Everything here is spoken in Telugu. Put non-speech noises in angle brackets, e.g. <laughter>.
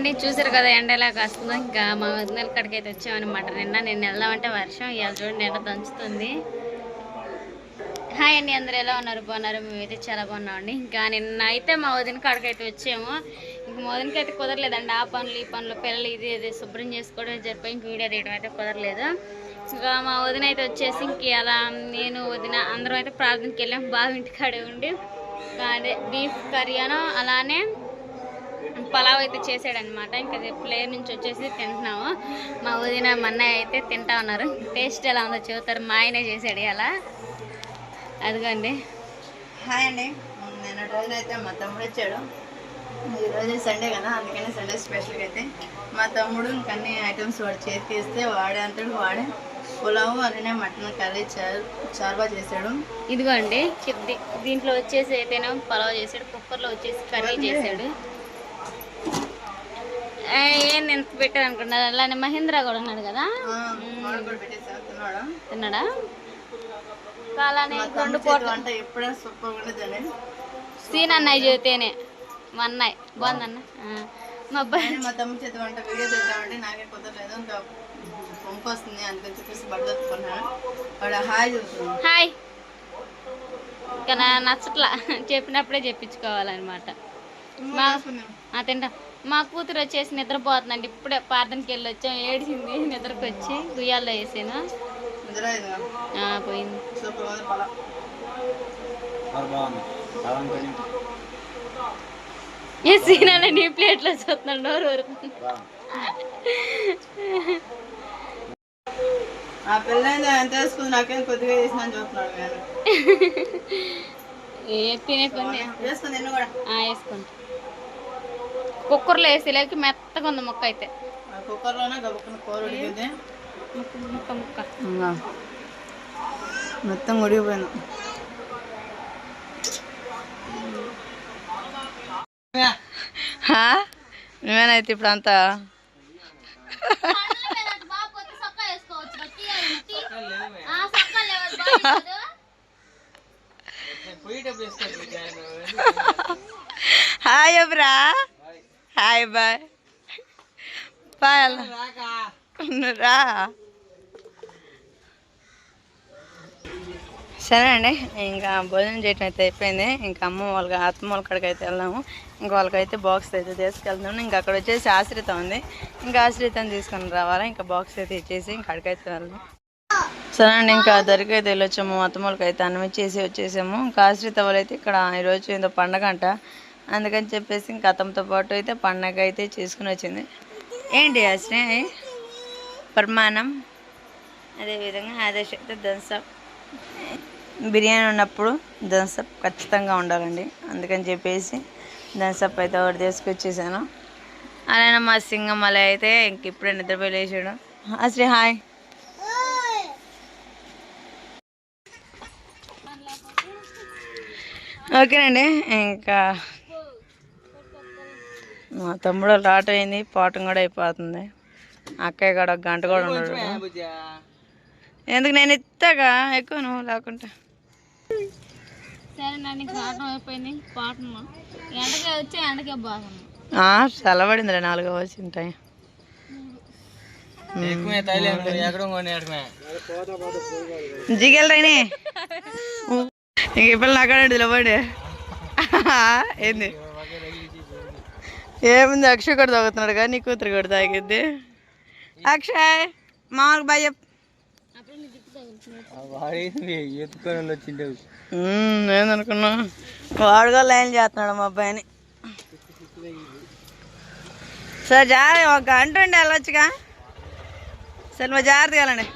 అండి చూసారు కదా ఎండ ఎలా కాస్తుందో ఇంకా మా వదిన కాడికి అయితే వచ్చామన్నమాట. నిన్న నిన్న వెళ్దామంటే వర్షం ఇవాళ చూడండి ఎండ దంచుతుంది. హాయ్ అండి అందరు ఎలా ఉన్నారు? బాగున్నారు? మేమైతే చాలా బాగున్నామండి. ఇంకా నిన్న అయితే మా వదిన కాడకైతే వచ్చాము. ఇంక మా వదినకి అయితే కుదరలేదండి. ఆ పనులు ఈ పనులు పిల్లలు ఇది ఇది శుభ్రం చేసుకోవడం జరిపోయి ఇంక వీడియో తీయడం అయితే కుదరలేదు. ఇంకా మా వదిన అయితే వచ్చేసి ఇంక అలా నేను వదిన అందరం అయితే ప్రార్థనకి వెళ్ళాము. బాగా ఇంటికాడే ఉండి. అదే బీఫ్ కర్రీను అలానే పలావ్ అయితే చేసాడనమాట ఇంకా ప్లేయర్ నుంచి వచ్చేసి తింటున్నాము. మా వదిన మా అన్నయ్య అయితే తింటా ఉన్నారు. టేస్ట్ ఎలా ఉందో చూస్తారు మా ఆయనే చేసాడు అలా అదిగోండి. హాయ్ అండి. నేను రోజు అయితే మా తమ్ముడు వచ్చాడు. ఈరోజు సండే కదా అందుకని సండే స్పెషల్గా అయితే. మా తమ్ముడు ఇంకా అన్ని ఐటమ్స్ వాడు చేతికి ఇస్తే వాడే అంతడు వాడే. పులావు అలానే మటన్ కర్రీ చారు చార్వా చేశాడు. ఇదిగోండి. దీంట్లో వచ్చేసి అయితేనే పలావ్ చేసాడు కుక్కర్లో వచ్చేసి కర్రీ చేసాడు ఏంది ఎంత పెట్టారు అనుకున్నారు అలానే మహేంద్ర కూడా ఉన్నాడు కదా? తిన్నాడు? అలానే రెండు ఎప్పుడైనా సూపర్ సీన్ అన్నయ్య చెబితేనే మా అన్నయ్య. బాగుందన్న. మా అబ్బాయి మా తమ్ముడు చేతి వంట వీడియో తెద్దామంటే నాకే కుదరలేదు. ఇంకా పంపు వస్తుంది అందుకని చెప్పేసి వాడు హాయ్ చెబుతున్నాడు హాయ్. ఇంకా నచ్చట్లా. చెప్పినప్పుడే చెప్పించుకోవాలన్నమాట. మా తింటాం. మా కూతురు వచ్చేసి నిద్రపోతుందండి. ఇప్పుడే ప్రార్థనకి వెళ్ళి వచ్చాం. ఏడిసింది నిద్రకు వచ్చి గుయ్యాల్లో వేసాను పోయింది. ఏ సీనాల నీ ప్లేట్లో చూస్తున్నాడు నోరు ఊరుతుంది ఆ పిల్లని ఎంత వేసుకుంది నాకేం కొద్దిగా చేసిన అని చూస్తున్నాడు నేను. ఏ తినే కొన్ని. వేసుకుంది కూడా. కుక్కర్లో వేసి లేక మెత్తగా ఉంది మొక్క అయితే. ముక్క ముక్క. మొత్తం నువ్వేనైతే ఇప్పుడు అంతా? <laughs> హాయ్ అబ్రా. హాయ్ బాయ్ బాయ్ రా సరే అండి ఇంకా భోజనం చేయటం అయితే అయిపోయింది. ఇంకా అమ్మ వాళ్ళకి అత్తమ్మ వాళ్ళ కాడికి అయితే వెళ్దాము. ఇంకా వాళ్ళకైతే బాక్స్ అయితే తీసుకెళ్తున్నాను ఇంకా అక్కడ వచ్చేసి ఆశ్రిత ఉంది. ఇంకా ఆశ్రితం తీసుకొని రావాలా? ఇంకా బాక్స్ అయితే ఇచ్చేసి ఇంకా అక్కడికైతే వెళ్దాం. సరే అండి ఇంకా దరికి అయితే వెళ్ళొచ్చాము. అత్తమ్మ వాళ్ళకి అయితే అన్నం ఇచ్చేసి వచ్చేసాము. ఇంకా ఆశ్రిత వాళ్ళు అయితే ఇక్కడ ఈరోజు ఏదో పండగ అంట. అందుకని చెప్పేసి ఇంకా అత్తమ్మతో పాటు అయితే పండగ అయితే చేసుకుని వచ్చింది. ఏంటి ఆశ్రయ ప్రమాణం? అదేవిధంగా ఆదేశ అయితే దంసప్ బిర్యానీ ఉన్నప్పుడు థమ్స్అప్ ఖచ్చితంగా ఉండాలండి. అందుకని చెప్పేసి థమ్స్అప్ అయితే ఒకటి తీసుకొచ్చేసాను. అలానే మా సింగం అలా అయితే ఇంక ఇప్పుడే నిద్రపోయి లేచాడు అసలు హాయ్. ఓకేనండి ఇంకా మా తమ్ముడు లాట్ అయింది పాఠం కూడా అయిపోతుంది. అక్కయ్య కూడా ఒక గంట కూడా ఉన్నాడు ఎందుకు నేను ఇస్తాగా ఎక్కువ నువ్వు లేకుంటే. చల్లబడిందిలే నాలుగు వచ్చిన టైం. జిగెల్ రైనే. ఇంక ఇప్పుడు నాకాడు నిలబడి. ఏంది? ఏముంది అక్షయ్ కూడా తాగుతున్నాడు కానీ నీ కూతురు కూడా తాగిద్ది. అక్షయ్ మామూలుగా బాయ్ చెప్పు. ఏందనుకున్నా? వాడుగా లైన్ చేస్తున్నాడు మా అబ్బాయిని. సరే జాగ్రత్త ఒక గంట ఉండి వెళ్ళొచ్చుగా. సరే మా జాగ్రత్తగా వెళ్ళండి.